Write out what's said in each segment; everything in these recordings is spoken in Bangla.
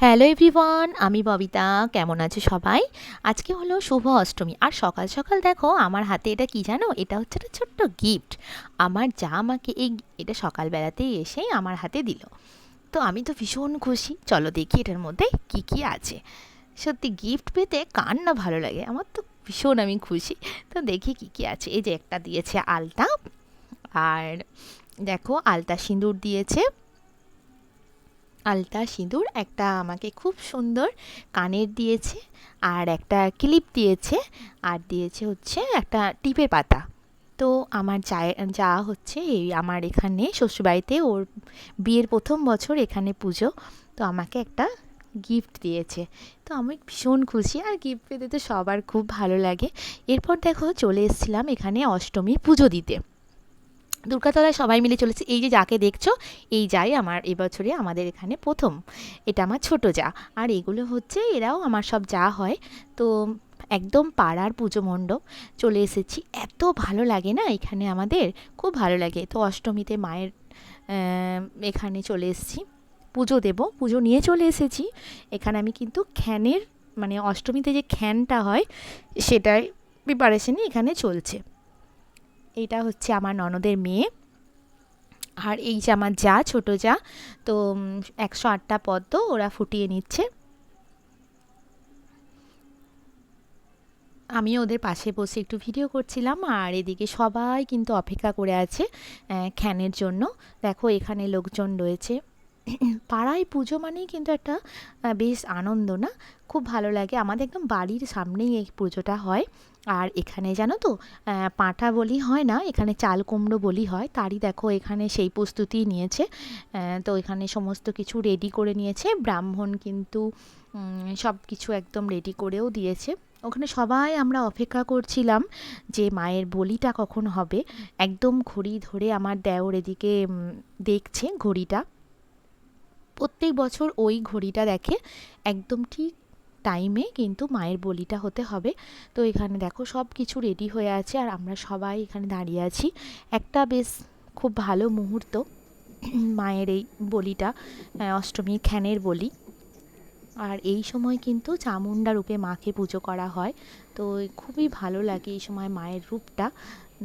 হ্যালো এভরিওয়ান আমি ববিতা। কেমন আছে সবাই? আজকে হলো শুভ অষ্টমী। আর সকাল সকাল দেখো, আমার হাতে এটা কি জানো? এটা হচ্ছে একটা ছোট্ট গিফট আমার যা আমাকে এই এটা সকালবেলাতেই এসেই আমার হাতে দিল। তো আমি তো ভীষণ খুশি। চলো দেখি এটার মধ্যে কি কি আছে। সত্যি গিফট পেতে কার না ভালো লাগে? আমার তো ভীষণ আমি খুশি। তো দেখি কি কি আছে। এই যে একটা দিয়েছে আলতা। আর দেখো, আলতা সিঁদুর দিয়েছে। আলতা সিঁদুর একটা আমাকে খুব সুন্দর কানের দিয়েছে আর একটা ক্লিপ দিয়েছে আর দিয়েছে হচ্ছে একটা টিপের পাতা। তো আমার যা হচ্ছে এই আমার এখানে শ্বশুরবাড়িতে ওর বিয়ের প্রথম বছর এখানে পুজো। তো আমাকে একটা গিফট দিয়েছে। তো আমি ভীষণ খুশি আর গিফট পেতে তো সবার খুব ভালো লাগে। এরপর দেখো চলে এসেছিলাম এখানে অষ্টমী পুজো দিতে। দুর্গাতলায় সবাই মিলে চলেছে। এই যে যাকে দেখছ, এই যাই আমার এবছরে আমাদের এখানে প্রথম। এটা আমার ছোট যা। আর এগুলো হচ্ছে, এরাও আমার সব যা হয়। তো একদম পাড়ার পুজো মণ্ডপ চলে এসেছি। এত ভালো লাগে না এখানে আমাদের? খুব ভালো লাগে। তো অষ্টমীতে মায়ের এখানে চলে এসেছি। পুজো দেব। পুজো নিয়ে চলে এসেছি। এখানে আমি কিন্তু খ্যানের মানে অষ্টমীতে যে খ্যানটা হয়, সেটাই প্রিপারেশনই এখানে চলছে। এইটা হচ্ছে আমার ননদের মেয়ে। আর এই যে আমার যা, ছোট যা, তো একশো আটটা পদ্ম ওরা ফুটিয়ে নিচ্ছে। আমি ওদের পাশে বসে একটু ভিডিও করছিলাম, আর এদিকে সবাই কিন্তু অপেক্ষা করে আছে খ্যানের জন্য। দেখো, এখানে লোকজন রয়েছে। পাড়ায় পুজো মানেই কিন্তু একটা বেশ আনন্দ না? খুব ভালো লাগে। আমাদের একদম বাড়ির সামনেই এই পুজোটা হয়। আর এখানে জানো তো পাঁঠা বলি হয় না, এখানে চাল কুমড়ো বলি হয়। তারই দেখো এখানে সেই প্রস্তুতি নিয়েছে। তো এখানে সমস্ত কিছু রেডি করে নিয়েছে। ব্রাহ্মণ কিন্তু সব কিছু একদম রেডি করেও দিয়েছে। ওখানে সবাই আমরা অপেক্ষা করছিলাম যে মায়ের বলিটা কখন হবে। একদম ঘড়ি ধরে আমার দেওর এদিকে দেখছে ঘড়িটা। প্রত্যেক বছর ওই ঘড়িটা দেখে একদম ঠিক টাইমে কিন্তু মায়ের বলিটা হতে হবে। তো এখানে দেখো সব কিছু রেডি হয়ে আছে আর আমরা সবাই এখানে দাঁড়িয়ে আছি। একটা বেশ খুব ভালো মুহূর্ত মায়ের এই বলিটা অষ্টমীর খ্যানের বলি। আর এই সময় কিন্তু চামুন্ডা রূপে মাকে পুজো করা হয়। তো খুবই ভালো লাগে এই সময় মায়ের রূপটা।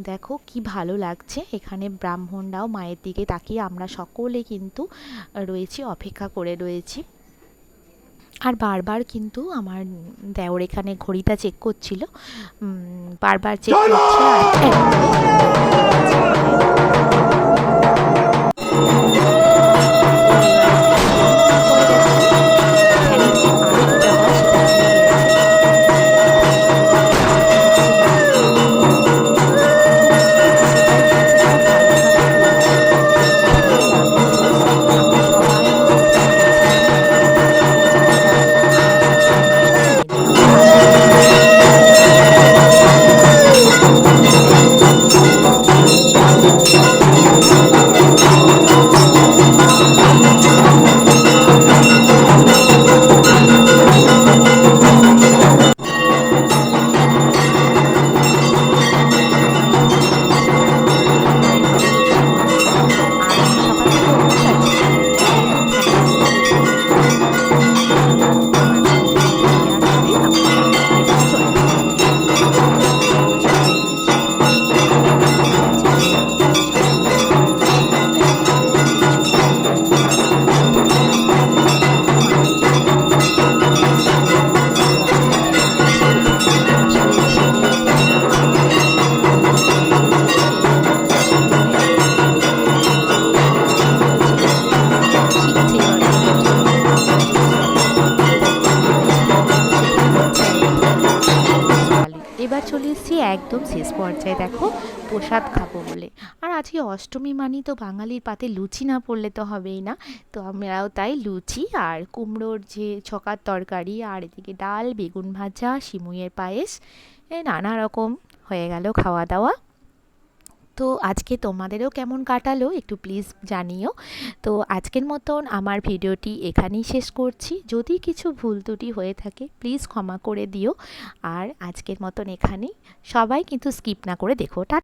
দেখো কি ভালো লাগছে। এখানে ব্রাহ্মণরাও মায়ের দিকে তাকিয়ে আমরা সকলে কিন্তু রয়েছি, অপেক্ষা করে রয়েছি। আর বারবার কিন্তু আমার দেওর এখানে ঘড়িটা চেক করছিল। বারবার চেক করছে এবার চলে এসছি একদম শেষ পর্যায়ে, দেখো প্রসাদ খাব বলে। আর আজকে অষ্টমী মানি তো বাঙালির পাতে লুচি না পড়লে তো হবেই না। তো আমরাও তাই লুচি আর কুমড়োর যে ছকার তরকারি আর এদিকে ডাল, বেগুন ভাজা, শিমুইয়ের পায়েস নানা রকম হয়ে গেল খাওয়া দাওয়া তো আজকে তোমাদেরও কেমন কাটালো একটু প্লিজ জানিও। তো আজকের মতন আমার ভিডিওটি এখানেই শেষ করছি। যদি কিছু ভুল ত্রুটি হয়ে থাকে প্লিজ ক্ষমা করে দিও। আর আজকের মতন এখানেই। সবাই কিন্তু স্কিপ না করে দেখো। টা